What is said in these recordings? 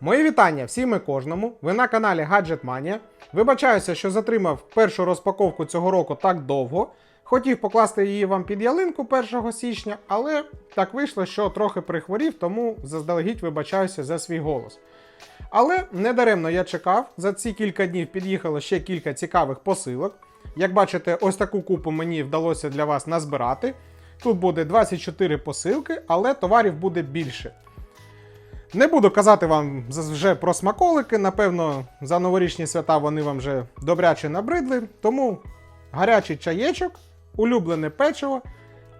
Мої вітання всім і кожному. Ви на каналі Gadget Mania. Вибачаюся, що затримав першу розпаковку цього року так довго. Хотів покласти її вам під ялинку 1 січня, але так вийшло, що трохи прихворів, тому заздалегідь вибачаюся за свій голос. Але недаремно я чекав. За ці кілька днів під'їхало ще кілька цікавих посилок. Як бачите, ось таку купу мені вдалося для вас назбирати. Тут буде 24 посилки, але товарів буде більше. Не буду казати вам вже про смаколики. Напевно, за новорічні свята вони вам вже добряче набридли. Тому гарячий чаєчок, улюблене печиво,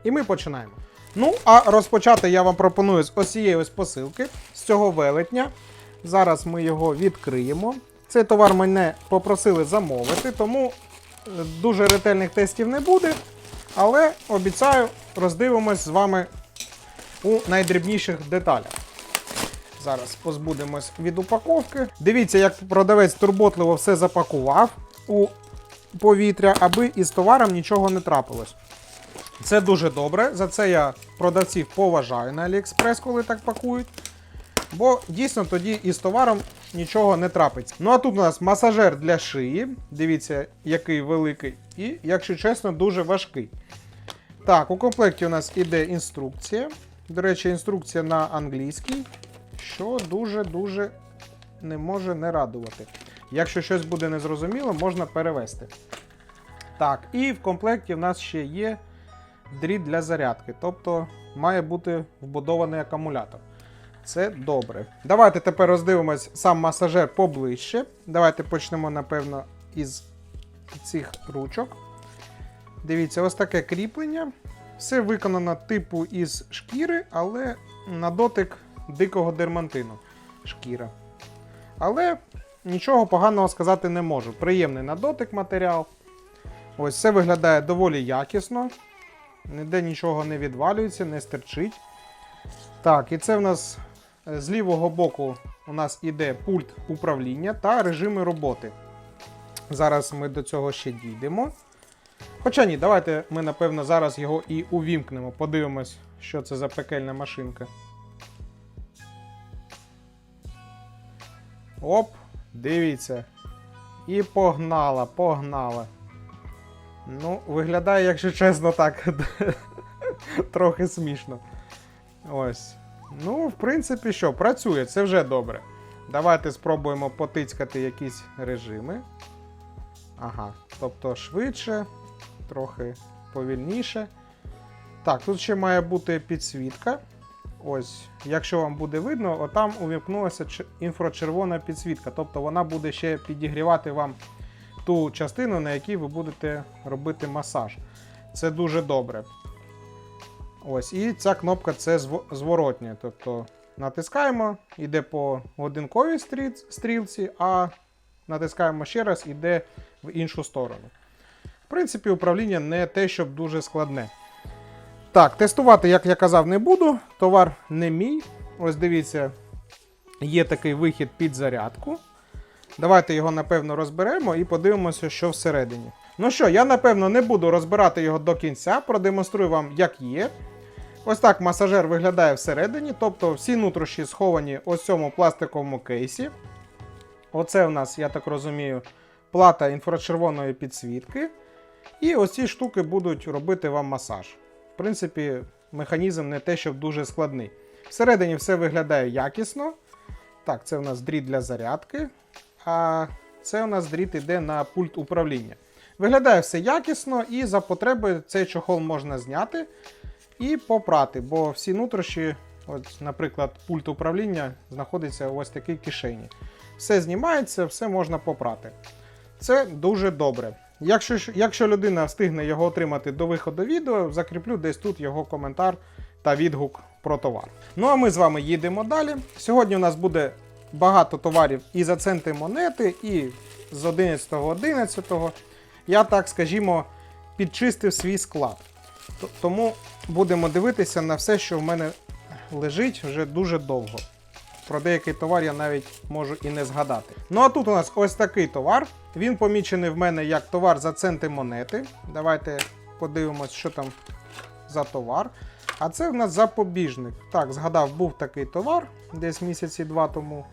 і ми починаємо. Ну, а розпочати я вам пропоную з ось цієї ось посилки, з цього велетня. Зараз ми його відкриємо. Цей товар мене попросили замовити, тому е, дуже ретельних тестів не буде. Але обіцяю, роздивимось з вами у найдрібніших деталях. Зараз позбудемось від упаковки. Дивіться, як продавець турботливо все запакував у повітря, аби із товаром нічого не трапилось. Це дуже добре. За це я продавців поважаю на AliExpress, коли так пакують. Бо дійсно тоді із товаром нічого не трапиться. Ну а тут у нас масажер для шиї. Дивіться, який великий. І, якщо чесно, дуже важкий. Так, у комплекті у нас іде інструкція. До речі, інструкція на англійській, що дуже-дуже не може не радувати. Якщо щось буде незрозуміло, можна перевести. Так, і в комплекті в нас ще є дріт для зарядки, тобто має бути вбудований акумулятор. Це добре. Давайте тепер роздивимось сам масажер поближче. Давайте почнемо, напевно, із цих ручок. Дивіться, ось таке кріплення. Все виконано типу із шкіри, але на дотик дикого дермантину шкіра. Але нічого поганого сказати не можу. Приємний на дотик матеріал. Ось все виглядає доволі якісно. Ніде нічого не відвалюється, не стерчить. Так, і це в нас е, з лівого боку у нас іде пульт управління та режими роботи. Зараз ми до цього ще дійдемо. Хоча ні, давайте ми, напевно, зараз його і увімкнемо. Подивимось, що це за пекельна машинка. Оп, дивіться. І погнала, погнала. Ну, виглядає, якщо чесно, так. Трохи смішно. Ось. Ну, в принципі, що, працює, це вже добре. Давайте спробуємо потицькати якісь режими. Ага, тобто швидше, трохи повільніше. Так, тут ще має бути підсвітка. Ось, якщо вам буде видно, отам увімкнулася інфрачервона підсвітка. Тобто вона буде ще підігрівати вам ту частину, на якій ви будете робити масаж. Це дуже добре. Ось, і ця кнопка це зворотня. Тобто натискаємо, йде по годинковій стрілці, а натискаємо ще раз, іде в іншу сторону. В принципі, управління не те, щоб дуже складне. Так, тестувати, як я казав, не буду. Товар не мій. Ось дивіться, є такий вихід під зарядку. Давайте його, напевно, розберемо і подивимося, що всередині. Ну що, я, напевно, не буду розбирати його до кінця, продемонструю вам, як є. Ось так масажер виглядає всередині, тобто всі нутрощі сховані ось цьому пластиковому кейсі. Оце у нас, я так розумію, плата інфрачервоної підсвітки. І ось ці штуки будуть робити вам масаж. Принципі, механізм не те, щоб дуже складний. Всередині все виглядає якісно. Так, це у нас дріт для зарядки. А це у нас дріт іде на пульт управління. Виглядає все якісно, і за потреби цей чохол можна зняти і попрати, бо всі нутрощі, от, наприклад, пульт управління знаходиться у ось такій кишені. Все знімається, все можна попрати. Це дуже добре. Якщо, якщо людина встигне його отримати до виходу відео, закріплю десь тут його коментар та відгук про товар. Ну а ми з вами їдемо далі. Сьогодні у нас буде багато товарів і за центи монети, і з 11.11. Я так скажімо, підчистив свій склад. Тому будемо дивитися на все, що в мене лежить вже дуже довго. Про деякий товар я навіть можу і не згадати. Ну а тут у нас ось такий товар. Він помічений в мене як товар за центи монети. Давайте подивимось, що там за товар. А це в нас запобіжник. Так, згадав, був такий товар десь місяці два тому.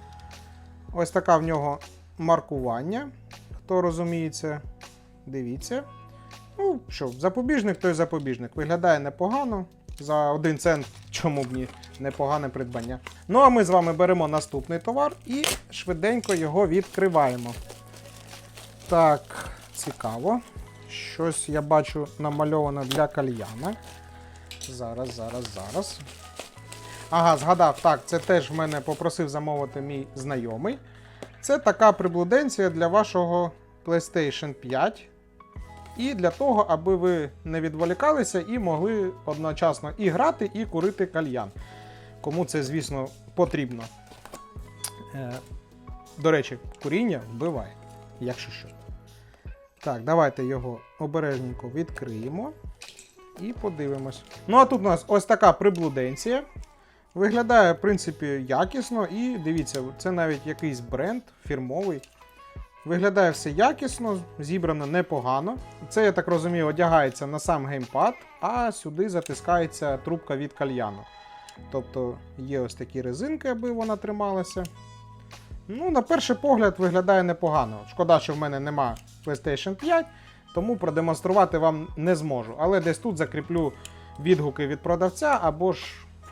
Ось така в нього маркування. Хто розуміється, дивіться. Ну що, запобіжник, той запобіжник. Виглядає непогано. За один цент, чому б ні, непогане придбання. Ну а ми з вами беремо наступний товар і швиденько його відкриваємо. Так, цікаво. Щось я бачу намальовано для кальяна. Зараз, зараз, зараз. Ага, згадав, так, це теж в мене попросив замовити мій знайомий. Це така приблуденція для вашого PlayStation 5. І для того, аби ви не відволікалися і могли одночасно і грати, і курити кальян. Кому це, звісно, потрібно. Е, до речі, куріння вбиває, якщо що. Так, давайте його обережненько відкриємо і подивимось. Ну, а тут у нас ось така приблуденція. Виглядає, в принципі, якісно, і дивіться, це навіть якийсь бренд фірмовий. Виглядає все якісно, зібрано непогано. Це, я так розумію, одягається на сам геймпад, а сюди затискається трубка від кальяну. Тобто є ось такі резинки, аби вона трималася. Ну, на перший погляд виглядає непогано. Шкода, що в мене нема PlayStation 5, тому продемонструвати вам не зможу. Але десь тут закріплю відгуки від продавця або ж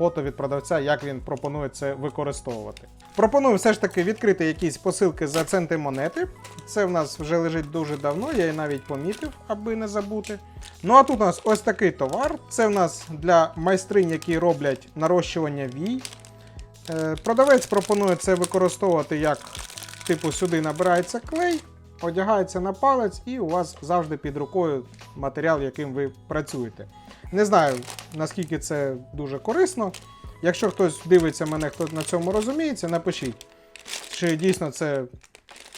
фото від продавця, як він пропонує це використовувати. Пропоную все ж таки відкрити якісь посилки за центи монети. Це в нас вже лежить дуже давно, я її навіть помітив, аби не забути. Ну а тут у нас ось такий товар. Це в нас для майстринь, які роблять нарощування вій. Е, Продавець пропонує це використовувати як типу сюди набирається клей, одягається на палець, і у вас завжди під рукою матеріал, яким ви працюєте. Не знаю, наскільки це дуже корисно. Якщо хтось дивиться мене, хто на цьому розуміється, напишіть, чи дійсно це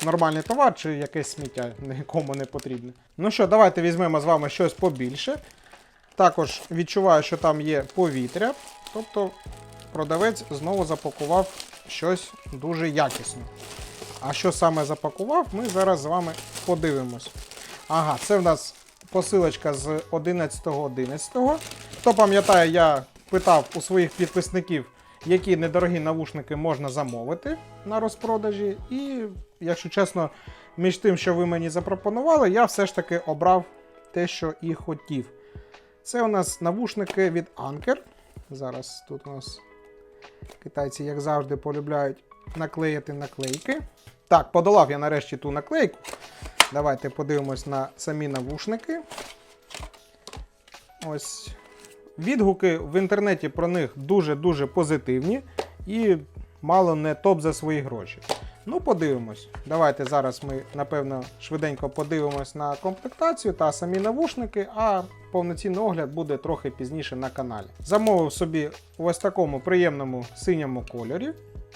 нормальний товар, чи якесь сміття нікому не потрібне. Ну що, давайте візьмемо з вами щось побільше. Також відчуваю, що там є повітря. Тобто продавець знову запакував щось дуже якісно. А що саме запакував, ми зараз з вами подивимось. Ага, це в нас посилочка з 11.11. Хто пам'ятає, я питав у своїх підписників, які недорогі навушники можна замовити на розпродажі. І, якщо чесно, між тим, що ви мені запропонували, я все ж таки обрав те, що і хотів. Це у нас навушники від Anker. Зараз тут у нас китайці, як завжди, полюбляють наклеїти наклейки. Так, подолав я нарешті ту наклейку. Давайте подивимось на самі навушники. Ось. Відгуки в інтернеті про них дуже-дуже позитивні і мало не топ за свої гроші. Ну, подивимось. Давайте зараз ми, напевно, швиденько подивимось на комплектацію та самі навушники, а повноцінний огляд буде трохи пізніше на каналі. Замовив собі в ось такому приємному синьому кольорі.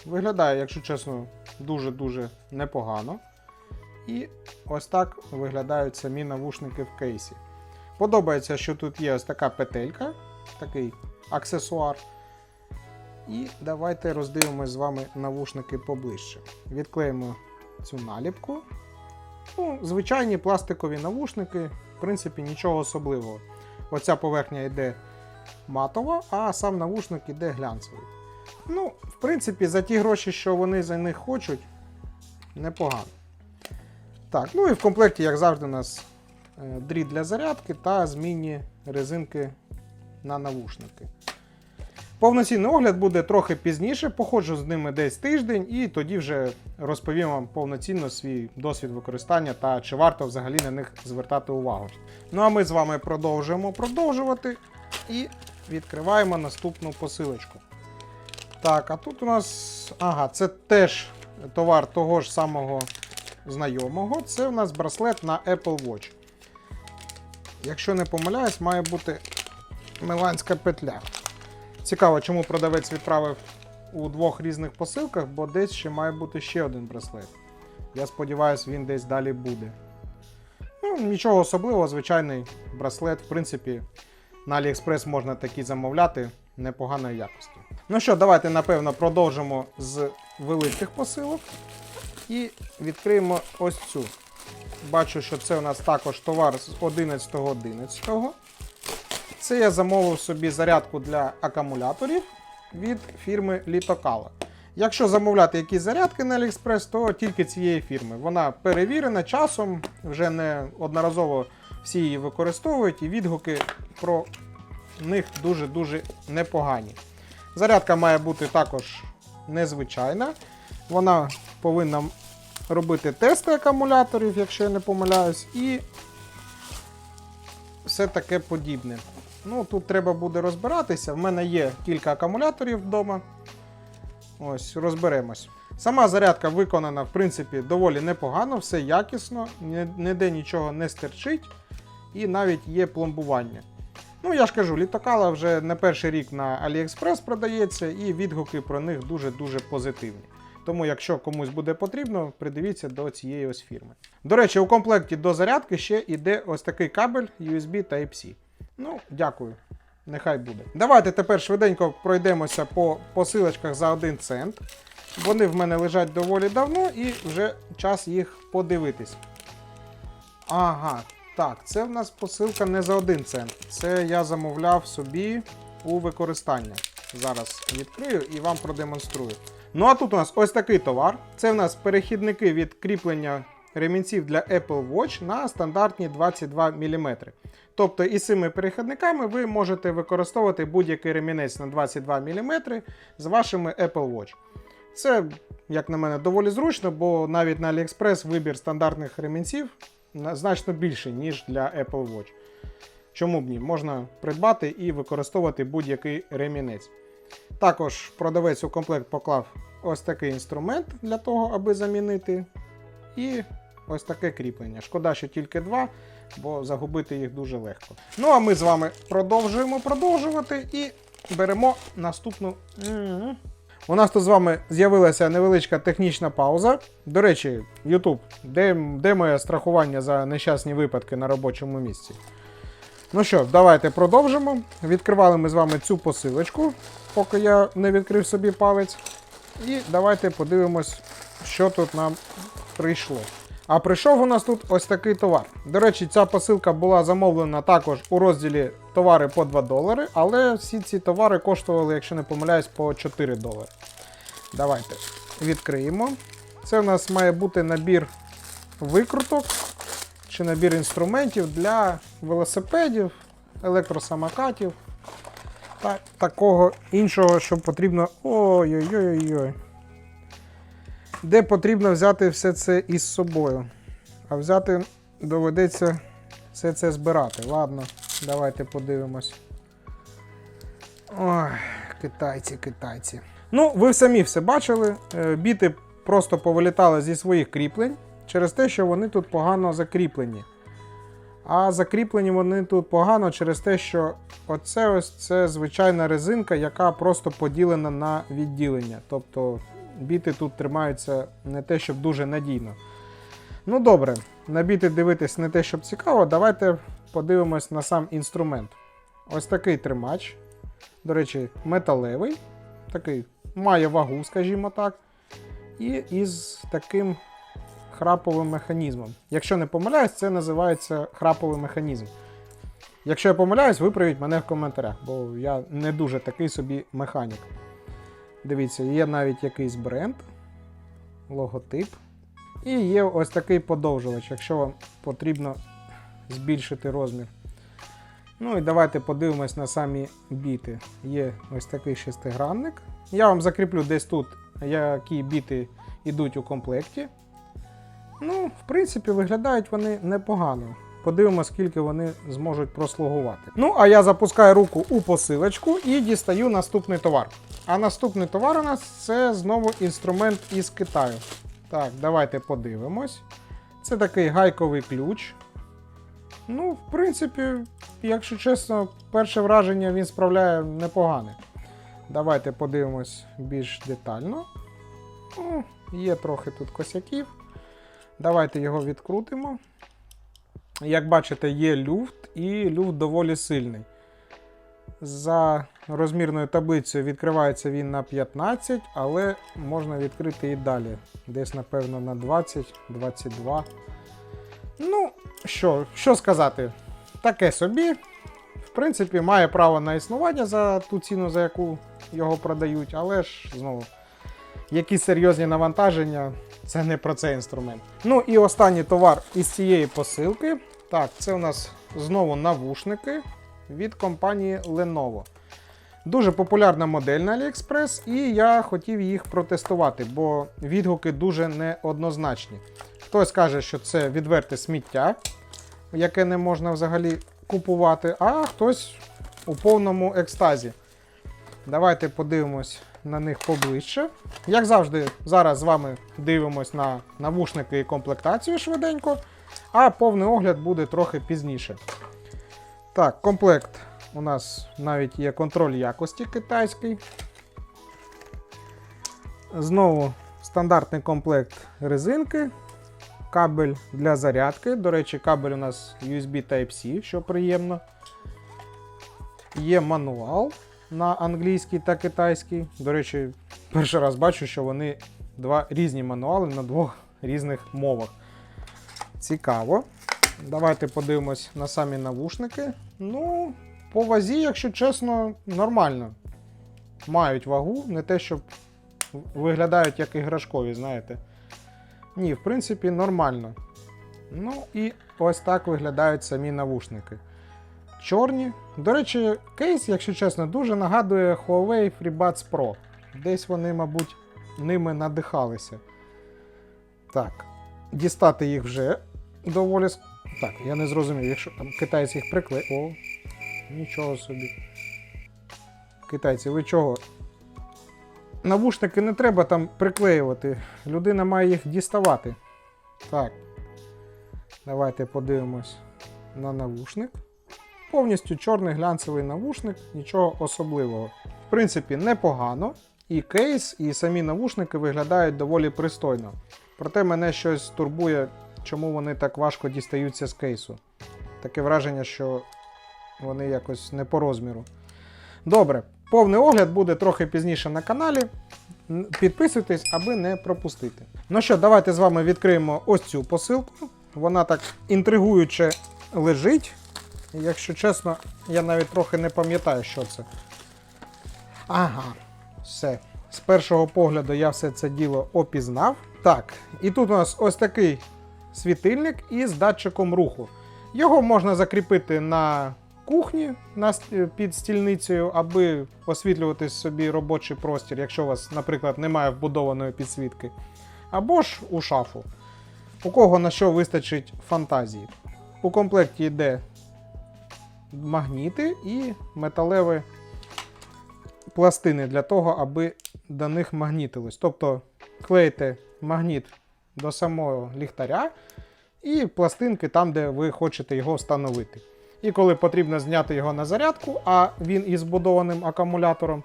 Виглядає, якщо чесно, дуже-дуже непогано. І ось так виглядають самі навушники в кейсі. Подобається, що тут є ось така петелька, такий аксесуар. І давайте роздивимось з вами навушники поближче. Відклеїмо цю наліпку. Ну, Звичайні пластикові навушники, в принципі, нічого особливого. Оця поверхня йде матова, а сам навушник йде глянцевий. Ну, в принципі, за ті гроші, що вони за них хочуть, непогано. Так, ну і в комплекті, як завжди, у нас е, дріт для зарядки та змінні резинки на навушники. Повноцінний огляд буде трохи пізніше, походжу з ними десь тиждень, і тоді вже розповім вам повноцінно свій досвід використання та чи варто взагалі на них звертати увагу. Ну а ми з вами продовжуємо продовжувати і відкриваємо наступну посилочку. Так, а тут у нас. Ага, це теж товар того ж самого знайомого. Це у нас браслет на Apple Watch. Якщо не помиляюсь, має бути миланська петля. Цікаво, чому продавець відправив у двох різних посилках, бо десь ще має бути ще один браслет. Я сподіваюся, він десь далі буде. Ну, нічого особливого, звичайний браслет, в принципі, на AliExpress можна такі замовляти непоганої якості. Ну що, давайте, напевно, продовжимо з великих посилок. І відкриємо ось цю. Бачу, що це у нас також товар з 11.11. Це я замовив собі зарядку для акумуляторів від фірми Litokala. Якщо замовляти якісь зарядки на AliExpress, то тільки цієї фірми. Вона перевірена часом, вже не одноразово всі її використовують, і відгуки про них дуже-дуже непогані. Зарядка має бути також незвичайна. Вона повинна робити тести акумуляторів, якщо я не помиляюсь, і все таке подібне. Ну, тут треба буде розбиратися. В мене є кілька акумуляторів вдома. Ось, розберемось. Сама зарядка виконана, в принципі, доволі непогано, все якісно, ніде нічого не стерчить, і навіть є пломбування. Ну, я ж кажу, літокала вже не перший рік на AliExpress продається, і відгуки про них дуже-дуже позитивні. Тому, якщо комусь буде потрібно, придивіться до цієї ось фірми. До речі, у комплекті до зарядки ще йде ось такий кабель USB Type-C. Ну, дякую. Нехай буде. Давайте тепер швиденько пройдемося по посилочках за 1 цент. Вони в мене лежать доволі давно і вже час їх подивитись. Ага, так, це в нас посилка не за 1 цент. Це я замовляв собі у використання. Зараз відкрию і вам продемонструю. Ну а тут у нас ось такий товар. Це в нас перехідники від кріплення ремінців для Apple Watch на стандартні 22 мм. Тобто із цими перехідниками ви можете використовувати будь-який ремінець на 22 мм з вашими Apple Watch. Це, як на мене, доволі зручно, бо навіть на AliExpress вибір стандартних ремінців значно більший, ніж для Apple Watch. Чому б ні? Можна придбати і використовувати будь-який ремінець. Також продавець у комплект поклав ось такий інструмент для того, аби замінити. І ось таке кріплення. Шкода, що тільки два, бо загубити їх дуже легко. Ну а ми з вами продовжуємо продовжувати і беремо наступну. У нас тут з вами з'явилася невеличка технічна пауза. До речі, YouTube, де, де моє страхування за нещасні випадки на робочому місці? Ну що, давайте продовжимо. Відкривали ми з вами цю посилочку, поки я не відкрив собі палець. І давайте подивимось, що тут нам прийшло. А прийшов у нас тут ось такий товар. До речі, ця посилка була замовлена також у розділі товари по 2 долари, але всі ці товари коштували, якщо не помиляюсь, по 4 долари. Давайте відкриємо. Це у нас має бути набір викруток чи набір інструментів для велосипедів, електросамокатів та такого іншого, що потрібно. Ой-ой-ой-ой. Де потрібно взяти все це із собою. А взяти доведеться все це збирати. Ладно, давайте подивимось. Ой, китайці, китайці. Ну, ви самі все бачили. Е, Біти просто повилітали зі своїх кріплень через те, що вони тут погано закріплені. А закріплені вони тут погано через те, що оце ось це звичайна резинка, яка просто поділена на відділення. Тобто біти тут тримаються не те, щоб дуже надійно. Ну добре, на біти дивитись не те, щоб цікаво. Давайте подивимось на сам інструмент. Ось такий тримач. До речі, металевий. Такий має вагу, скажімо так. І із таким храповим механізмом. Якщо не помиляюсь, це називається храповий механізм. Якщо я помиляюсь, виправіть мене в коментарях, бо я не дуже такий собі механік. Дивіться, є навіть якийсь бренд, логотип. І є ось такий подовжувач, якщо вам потрібно збільшити розмір. Ну і давайте подивимось на самі біти. Є ось такий шестигранник. Я вам закріплю десь тут, які біти йдуть у комплекті. Ну, в принципі, виглядають вони непогано. Подивимося, скільки вони зможуть прослугувати. Ну, а я запускаю руку у посилочку і дістаю наступний товар. А наступний товар у нас це знову інструмент із Китаю. Так, давайте подивимось. Це такий гайковий ключ. Ну, в принципі, якщо чесно, перше враження він справляє непогане. Давайте подивимось більш детально. Ну, є трохи тут косяків. Давайте його відкрутимо. Як бачите, є люфт, і люфт доволі сильний. За розмірною таблицею відкривається він на 15, але можна відкрити і далі. Десь, напевно, на 20-22. Ну, що, що сказати? Таке собі. В принципі, має право на існування за ту ціну, за яку його продають, але ж знову. якісь серйозні навантаження, це не про цей інструмент. Ну і останній товар із цієї посилки. Так, це у нас знову навушники від компанії Lenovo. Дуже популярна модель на AliExpress, і я хотів їх протестувати, бо відгуки дуже неоднозначні. Хтось каже, що це відверте сміття, яке не можна взагалі купувати, а хтось у повному екстазі. Давайте подивимось на них поближче. Як завжди, зараз з вами дивимось на навушники і комплектацію швиденько, а повний огляд буде трохи пізніше. Так, комплект у нас навіть є контроль якості китайський. Знову стандартний комплект резинки, кабель для зарядки. До речі, кабель у нас USB Type-C, що приємно. Є мануал на англійський та китайський. До речі, перший раз бачу, що вони два різні мануали на двох різних мовах. Цікаво. Давайте подивимось на самі навушники. Ну, по вазі, якщо чесно, нормально. Мають вагу, не те, щоб виглядають як іграшкові, знаєте. Ні, в принципі, нормально. Ну і ось так виглядають самі навушники. Чорні. До речі, кейс, якщо чесно, дуже нагадує Huawei FreeBuds Pro. Десь вони, мабуть, ними надихалися. Так, дістати їх вже доволі. Так, я не зрозумів, якщо там китайці їх приклеїв. О, нічого собі. Китайці, ви чого? Навушники не треба там приклеювати. Людина має їх діставати. Так. Давайте подивимось на навушник. Повністю чорний глянцевий навушник, нічого особливого. В принципі, непогано. І кейс, і самі навушники виглядають доволі пристойно. Проте мене щось турбує, чому вони так важко дістаються з кейсу. Таке враження, що вони якось не по розміру. Добре, повний огляд буде трохи пізніше на каналі. Підписуйтесь, аби не пропустити. Ну що, давайте з вами відкриємо ось цю посилку. Вона так інтригуюче лежить. Якщо чесно, я навіть трохи не пам'ятаю, що це. Ага, все. З першого погляду я все це діло опізнав. Так, і тут у нас ось такий світильник із датчиком руху. Його можна закріпити на кухні під стільницею, аби освітлювати собі робочий простір, якщо у вас, наприклад, немає вбудованої підсвітки. Або ж у шафу. У кого на що вистачить фантазії. У комплекті йде магніти і металеві пластини для того, аби до них магнітилось. Тобто клеїте магніт до самого ліхтаря і пластинки там, де ви хочете його встановити. І коли потрібно зняти його на зарядку, а він із збудованим акумулятором,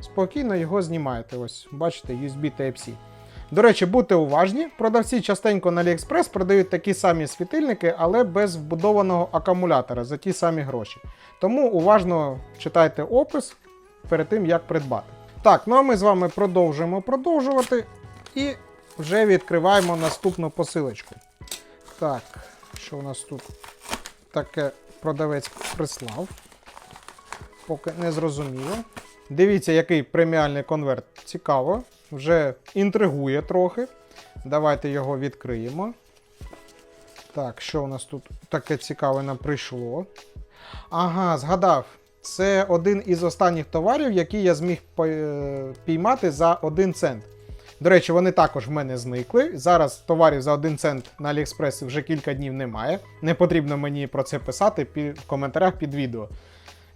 спокійно його знімаєте. Ось, бачите, USB Type-C. До речі, будьте уважні, продавці частенько на AliExpress продають такі самі світильники, але без вбудованого акумулятора за ті самі гроші. Тому уважно читайте опис перед тим, як придбати. Так, ну а ми з вами продовжуємо продовжувати і вже відкриваємо наступну посилочку. Так, що у нас тут таке продавець прислав? Поки не зрозуміло. Дивіться, який преміальний конверт. Цікаво. Вже інтригує трохи. Давайте його відкриємо. Так, що у нас тут таке цікаве нам прийшло? Ага, згадав. Це один із останніх товарів, які я зміг е, піймати за 1 цент. До речі, вони також в мене зникли. Зараз товарів за 1 цент на AliExpress вже кілька днів немає. Не потрібно мені про це писати в коментарях під відео.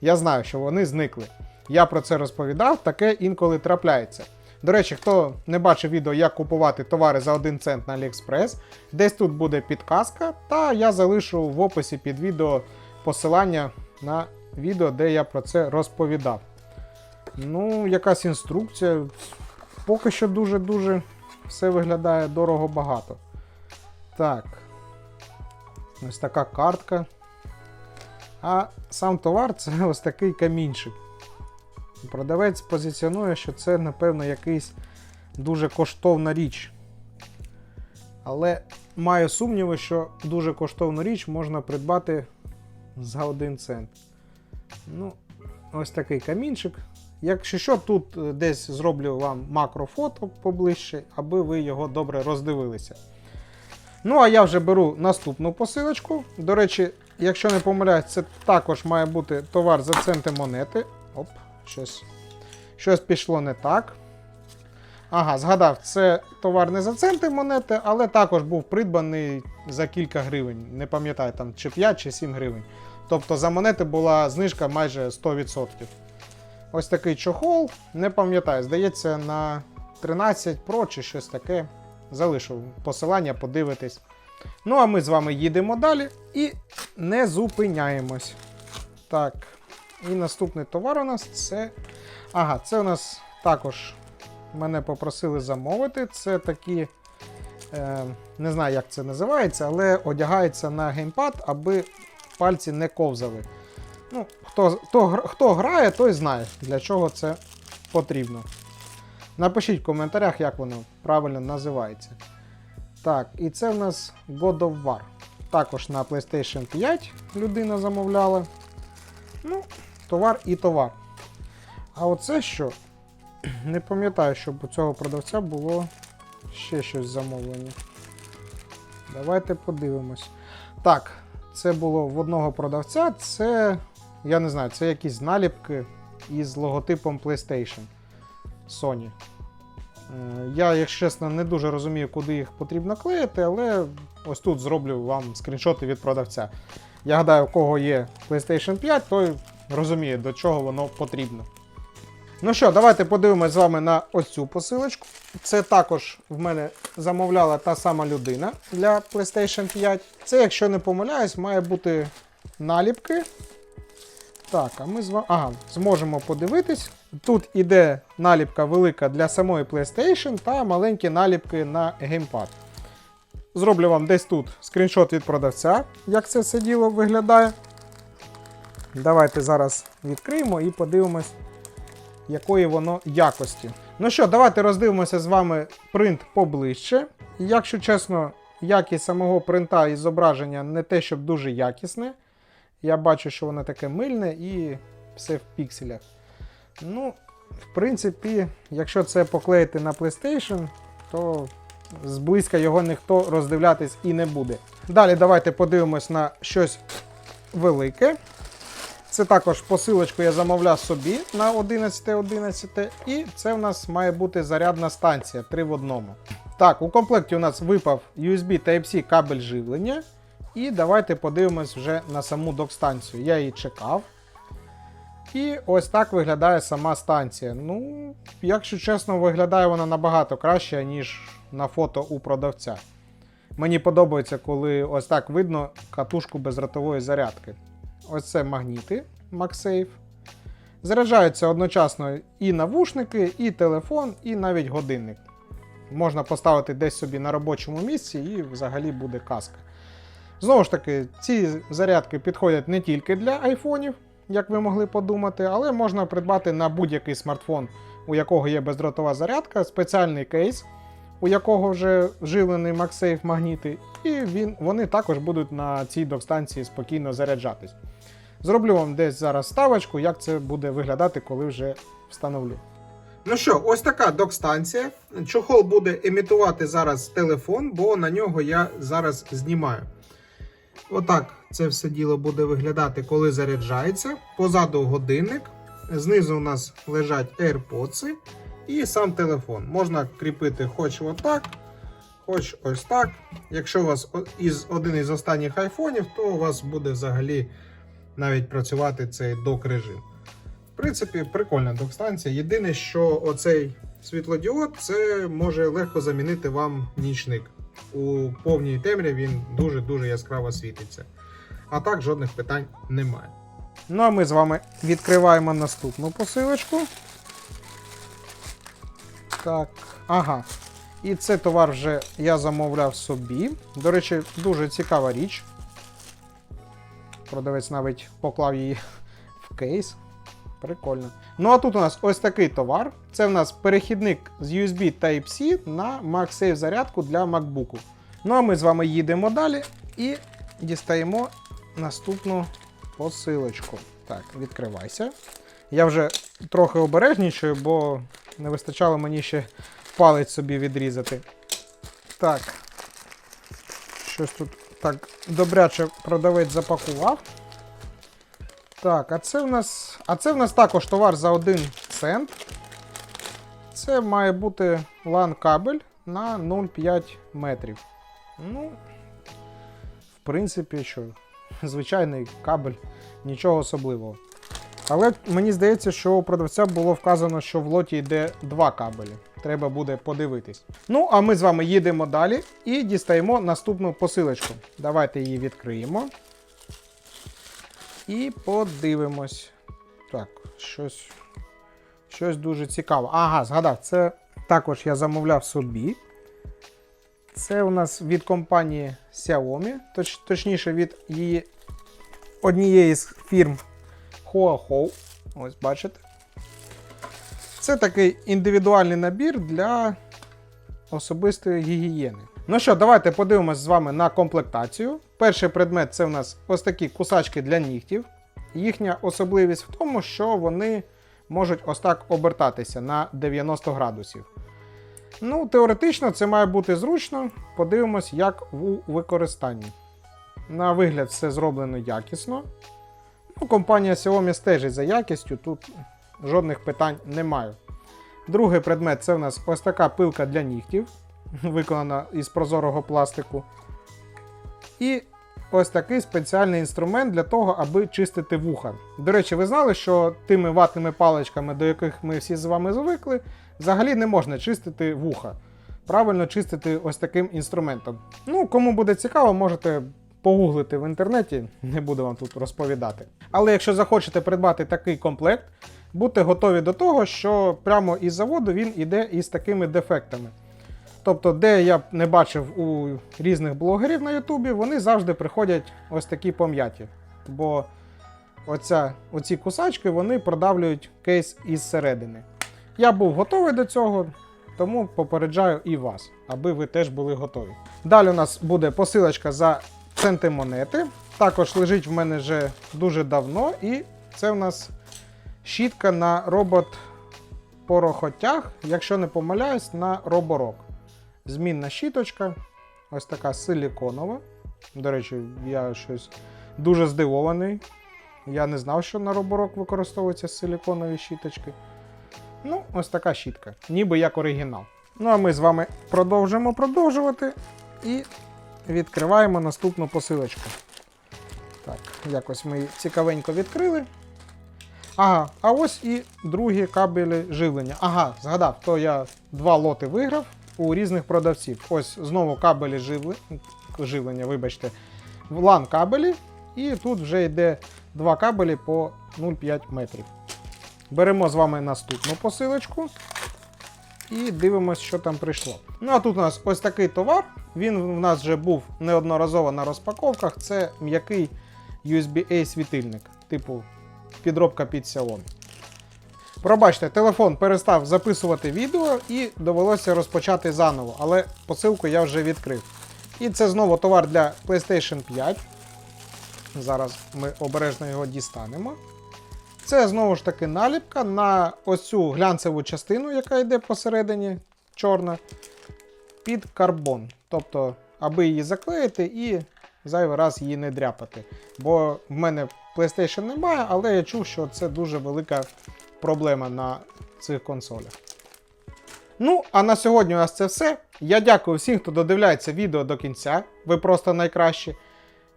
Я знаю, що вони зникли. Я про це розповідав, таке інколи трапляється. До речі, хто не бачив відео, як купувати товари за 1 цент на AliExpress, десь тут буде підказка, та я залишу в описі під відео посилання на відео, де я про це розповідав. Ну, якась інструкція. Поки що дуже-дуже все виглядає дорого багато. Так. Ось така картка. А сам товар це ось такий камінчик. Продавець позиціонує, що це, напевно, якийсь дуже коштовна річ. Але маю сумніви, що дуже коштовну річ можна придбати за 1 цент. Ну, ось такий камінчик. Якщо що, тут е, десь зроблю вам макрофото поближче, аби ви його добре роздивилися. Ну, а я вже беру наступну посилочку. До речі, якщо не помиляюсь, це також має бути товар за центи монети. Оп, щось, щось пішло не так. Ага, згадав, це товар не за центи монети, але також був придбаний за кілька гривень. Не пам'ятаю, там чи 5, чи 7 гривень. Тобто за монети була знижка майже 100%. Ось такий чохол, не пам'ятаю, здається, на 13 Pro чи щось таке. Залишу посилання, подивитись. Ну, а ми з вами їдемо далі і не зупиняємось. Так, і наступний товар у нас це. Ага, це у нас також мене попросили замовити. Це такі, е, не знаю, як це називається, але одягається на геймпад, аби пальці не ковзали. Ну, хто, хто, хто грає, той знає, для чого це потрібно. Напишіть в коментарях, як воно правильно називається. Так, і це в нас God of War. Також на PlayStation 5 людина замовляла. Ну, товар і товар. А оце що? Не пам'ятаю, щоб у цього продавця було ще щось замовлення. Давайте подивимось. Так, це було в одного продавця. Це, я не знаю, це якісь наліпки із логотипом PlayStation Sony. Е, Я, якщо чесно, не дуже розумію, куди їх потрібно клеїти, але ось тут зроблю вам скріншоти від продавця. Я гадаю, у кого є PlayStation 5, той розуміє, до чого воно потрібно. Ну що, давайте подивимось з вами на ось цю посилочку. Це також в мене замовляла та сама людина для PlayStation 5. Це, якщо не помиляюсь, має бути наліпки. Так, а ми з вами. Ага, зможемо подивитись. Тут іде наліпка велика для самої PlayStation та маленькі наліпки на геймпад. Зроблю вам десь тут скріншот від продавця, як це все діло виглядає. Давайте зараз відкриємо і подивимось, якої воно якості. Ну що, давайте роздивимося з вами принт поближче. Якщо чесно, якість самого принта і зображення не те, щоб дуже якісне. Я бачу, що воно таке мильне і все в пікселях. Ну, в принципі, якщо це поклеїти на PlayStation, то зблизька його ніхто роздивлятись і не буде. Далі давайте подивимось на щось велике. Це також посилочку я замовляв собі на 11.11. І це в нас має бути зарядна станція 3 в одному. Так, у комплекті у нас випав USB Type-C кабель живлення. І давайте подивимось вже на саму док-станцію. Я її чекав. І ось так виглядає сама станція. Ну, якщо чесно, виглядає вона набагато краще, ніж на фото у продавця. Мені подобається, коли ось так видно катушку безротової зарядки. Ось це магніти MagSafe. Заряджаються одночасно і навушники, і телефон, і навіть годинник. Можна поставити десь собі на робочому місці і взагалі буде казка. Знову ж таки, ці зарядки підходять не тільки для айфонів, як ви могли подумати, але можна придбати на будь-який смартфон, у якого є бездротова зарядка, спеціальний кейс, у якого вже вживлений MagSafe магніти, і він, вони також будуть на цій док-станції спокійно заряджатись. Зроблю вам десь зараз ставочку, як це буде виглядати, коли вже встановлю. Ну що, ось така док-станція. Чохол буде імітувати зараз телефон, бо на нього я зараз знімаю. Отак це все діло буде виглядати, коли заряджається. Позаду годинник. Знизу у нас лежать AirPods і сам телефон. Можна кріпити хоч отак, хоч ось так. Якщо у вас із один із останніх айфонів, то у вас буде взагалі навіть працювати цей док-режим. В принципі, прикольна док-станція. Єдине, що оцей світлодіод це може легко замінити вам нічник. У повній темряві він дуже-дуже яскраво світиться. А так жодних питань немає. Ну а ми з вами відкриваємо наступну посилочку. Так, ага. І це товар вже я замовляв собі. До речі, дуже цікава річ. Продавець навіть поклав її в кейс. Прикольно. Ну а тут у нас ось такий товар. Це в нас перехідник з USB Type-C на MagSafe зарядку для MacBook. Ну а ми з вами їдемо далі і дістаємо наступну посилочку. Так, відкривайся. Я вже трохи обережнішою, бо не вистачало мені ще палець собі відрізати. Так. Щось тут так добряче продавець запакував. Так, а це в нас. А це в нас також товар за 1 цент. Це має бути LAN кабель на 0,5 метрів. Ну, в принципі, що, звичайний кабель, нічого особливого. Але мені здається, що у продавця було вказано, що в лоті йде два кабелі. Треба буде подивитись. Ну, а ми з вами їдемо далі і дістаємо наступну посилочку. Давайте її відкриємо. І подивимось. Так, щось. Щось дуже цікаве. Ага, згадав, це також я замовляв собі. Це у нас від компанії Xiaomi, точ, точніше від її однієї з фірм Huahou. Ось бачите. Це такий індивідуальний набір для особистої гігієни. Ну що, давайте подивимось з вами на комплектацію. Перший предмет це у нас ось такі кусачки для нігтів. Їхня особливість в тому, що вони можуть ось так обертатися на 90 градусів. Ну, теоретично це має бути зручно. Подивимось, як у використанні. На вигляд, все зроблено якісно. Ну, компанія Xiaomi стежить за якістю, тут жодних питань немає. Другий предмет це в нас ось така пилка для нігтів, виконана із прозорого пластику. І ось такий спеціальний інструмент для того, аби чистити вуха. До речі, ви знали, що тими ватними паличками, до яких ми всі з вами звикли, взагалі не можна чистити вуха. Правильно чистити ось таким інструментом. Ну, кому буде цікаво, можете погуглити в інтернеті, не буду вам тут розповідати. Але якщо захочете придбати такий комплект, будьте готові до того, що прямо із заводу він іде із такими дефектами. Тобто, де я не бачив у різних блогерів на Ютубі, вони завжди приходять ось такі пом'яті. Бо оця, оці кусачки вони продавлюють кейс із середини. Я був готовий до цього, тому попереджаю і вас, аби ви теж були готові. Далі у нас буде посилочка за центи монети. Також лежить в мене вже дуже давно, і це в нас щітка на робот порохотяг, якщо не помиляюсь, на роборок. Змінна щіточка, ось така силіконова. До речі, я щось дуже здивований. Я не знав, що на роборок використовуються силіконові щіточки. Ну, ось така щітка, ніби як оригінал. Ну а ми з вами продовжимо продовжувати і відкриваємо наступну посилочку. Так, якось ми цікавенько відкрили. Ага, а ось і другі кабелі живлення. Ага, згадав, то я два лоти виграв у різних продавців. Ось знову кабелі живлення, живлення вибачте, LAN кабелі, і тут вже йде два кабелі по 0,5 метрів. Беремо з вами наступну посилочку і дивимося, що там прийшло. Ну а тут у нас ось такий товар. Він в нас вже був неодноразово на розпаковках. Це м'який USB-A світильник, типу підробка під Xiaomi. Пробачте, телефон перестав записувати відео і довелося розпочати заново, але посилку я вже відкрив. І це знову товар для PlayStation 5. Зараз ми обережно його дістанемо. Це знову ж таки наліпка на ось цю глянцеву частину, яка йде посередині, чорна, під карбон. Тобто, аби її заклеїти і зайвий раз її не дряпати. Бо в мене PlayStation немає, але я чув, що це дуже велика проблема на цих консолях. Ну, а на сьогодні у нас це все. Я дякую всім, хто додивляється відео до кінця. Ви просто найкращі.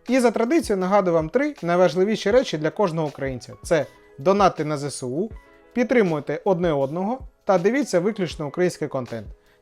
І за традицією нагадую вам три найважливіші речі для кожного українця: це донати на ЗСУ, підтримуйте одне одного та дивіться виключно український контент.